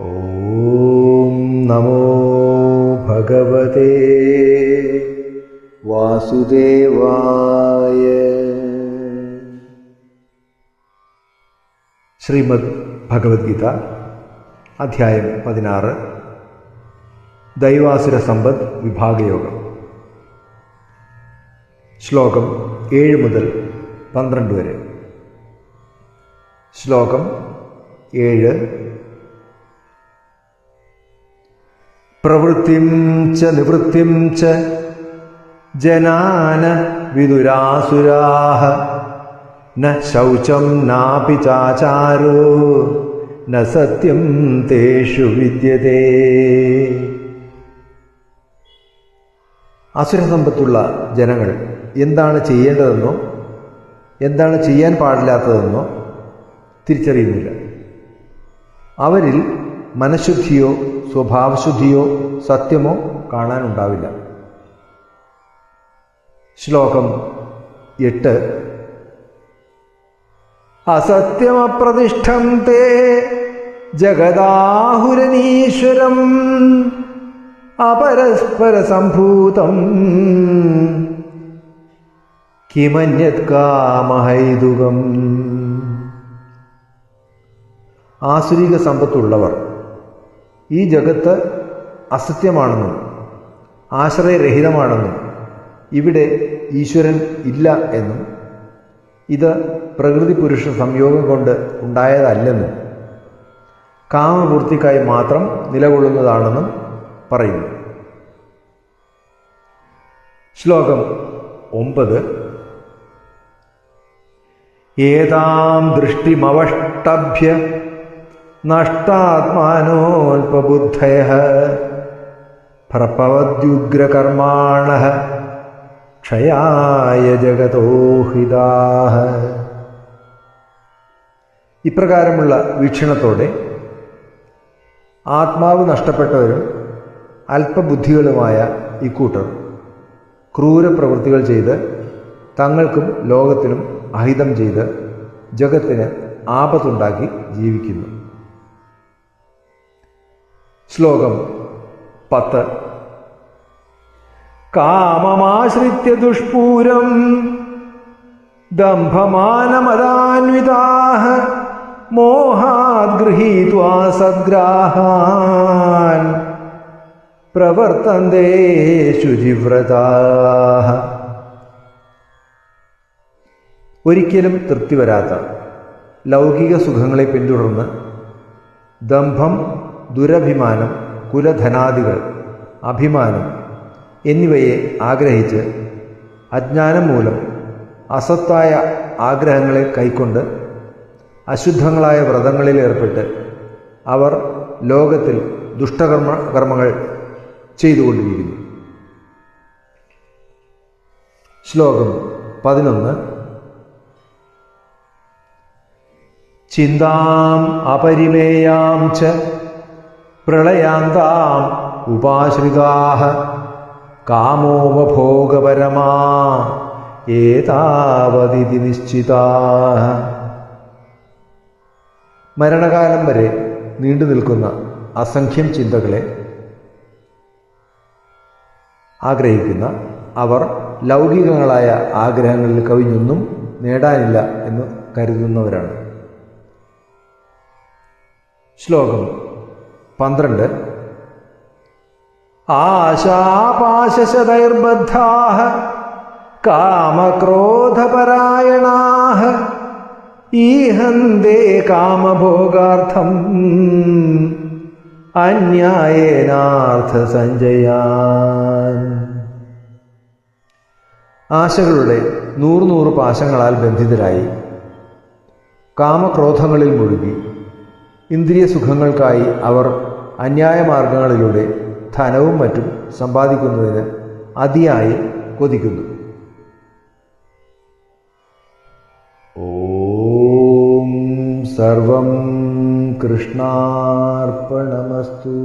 ॐ नमो भगवते വാസുദേവായ ശ്രീമദ് ഭഗവത്ഗീത അധ്യായം പതിനാറ് ദൈവാസുര സമ്പദ് വിഭാഗയോഗം ശ്ലോകം ഏഴ് മുതൽ പന്ത്രണ്ട് വരെ ശ്ലോകം ഏഴ് പ്രവൃത്തിം ച നിവൃത്തിം ച ജനാന വിദുരാസുരാഹ. ന ശൗചം നാപി ചാചാരോ ന സത്യം തേഷു വിദ്യതേ. അസുരസമ്പത്തുള്ള ജനങ്ങൾ എന്താണ് ചെയ്യേണ്ടതെന്നോ എന്താണ് ചെയ്യാൻ പാടില്ലാത്തതെന്നോ തിരിച്ചറിയുന്നില്ല. അവരിൽ മനഃശുദ്ധിയോ സ്വഭാവശുദ്ധിയോ സത്യമോ കാണാനുണ്ടാവില്ല. ശ്ലോകം എട്ട്. അസത്യമപ്രതിഷ്ഠം തേ ജഗദാഹുരനീശ്വരം അപരസ്പരസംഭൂതം. കിമന്യത് കാമഹൈതുകം. ആസുരിക സമ്പത്തുള്ളവർ ഈ ജഗത്ത് അസത്യമാണെന്നും ആശ്രയരഹിതമാണെന്നും ഇവിടെ ഈശ്വരൻ ഇല്ല എന്നും ഇത് പ്രകൃതി പുരുഷ സംയോഗം കൊണ്ട് ഉണ്ടായതല്ലെന്നും കാമപൂർത്തിക്കായി മാത്രം നിലകൊള്ളുന്നതാണെന്നും പറയുന്നു. ശ്ലോകം ഒമ്പത്. ഏതാം ദൃഷ്ടിമവഷ്ടഭ്യ നഷ്ടാത്മാനോൽപബുദ്ധയ പ്രപവദ്യുഗ്രകർമാണ ക്ഷയായ ജഗതോഹിതാഹ ഇപ്രകാരമുള്ള വീക്ഷണത്തോടെ ആത്മാവ് നഷ്ടപ്പെട്ടവരും അല്പബുദ്ധികളുമായ ഇക്കൂട്ടർ ക്രൂരപ്രവൃത്തികൾ ചെയ്ത് തങ്ങൾക്കും ലോകത്തിനും അഹിതം ചെയ്ത് ജഗത്തിന് ആപത്തുണ്ടാക്കി ജീവിക്കുന്നു. ശ്ലോകം പത്ത്. കാമമാശ്രിത്യ ദുഷ്പൂരം ദംഭമാനമദാന്വിതാ മോഹാദ്ഗൃഹീത്വാ സദ്ഗ്രാഹാൻ പ്രവർത്തന്തേ ശുചിവ്രതാ ഒരിക്കലും തൃപ്തി വരാത്ത ലൗകിക സുഖങ്ങളെ പിന്തുടർന്ന് ദംഭം ദുരഭിമാനം കുലധനാദികൾ അഭിമാനം എന്നിവയെ ആഗ്രഹിച്ച് അജ്ഞാനം മൂലം അസത്തായ ആഗ്രഹങ്ങളെ കൈക്കൊണ്ട് അശുദ്ധങ്ങളായ വ്രതങ്ങളിൽ ഏർപ്പെട്ട് അവർ ലോകത്തിൽ ദുഷ്ടകർമ്മ കർമ്മങ്ങൾ ചെയ്തുകൊണ്ടിരിക്കുന്നു. ശ്ലോകം പതിനൊന്ന്. ചിന്താം അപരിമേയാം ച പ്രളയാന്താം ഉപാശ്രിതാഹ കാമോപഭോഗപരമാ ഏതാവതിഥി നിശ്ചിതാ. മരണകാലം വരെ നീണ്ടു നിൽക്കുന്ന അസംഖ്യം ചിന്തകളെ ആഗ്രഹിക്കുന്ന അവർ ലൗകികങ്ങളായ ആഗ്രഹങ്ങളിൽ കവിഞ്ഞൊന്നും നേടാനില്ല എന്ന് കരുതുന്നവരാണ്. ശ്ലോകം പന്ത്രണ്ട്. ആശാപാശശതൈർബദ്ധാ കാമക്രോധപരായണാ ഈഹന്തേ കാമഭോഗാർത്ഥം അന്യായേനാർത്ഥ സഞ്ജയാൻ ആശകളുടെ നൂറ് നൂറ് പാശങ്ങളാൽ ബന്ധിതരായി കാമക്രോധങ്ങളിൽ മുഴുകി ഇന്ദ്രിയ സുഖങ്ങൾക്കായി അവർ അന്യായ മാർഗങ്ങളിലൂടെ ധനവും മറ്റും സമ്പാദിക്കുന്നതിന് അതിയായി കൊതിക്കുന്നു. ഓം സർവം കൃഷ്ണാർപ്പണമസ്തു.